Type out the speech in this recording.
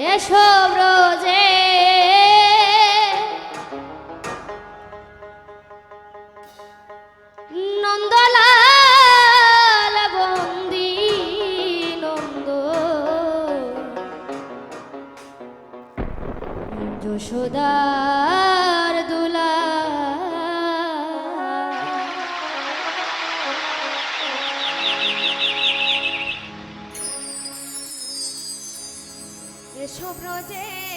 এসো ব্রজে এসো ব্রজে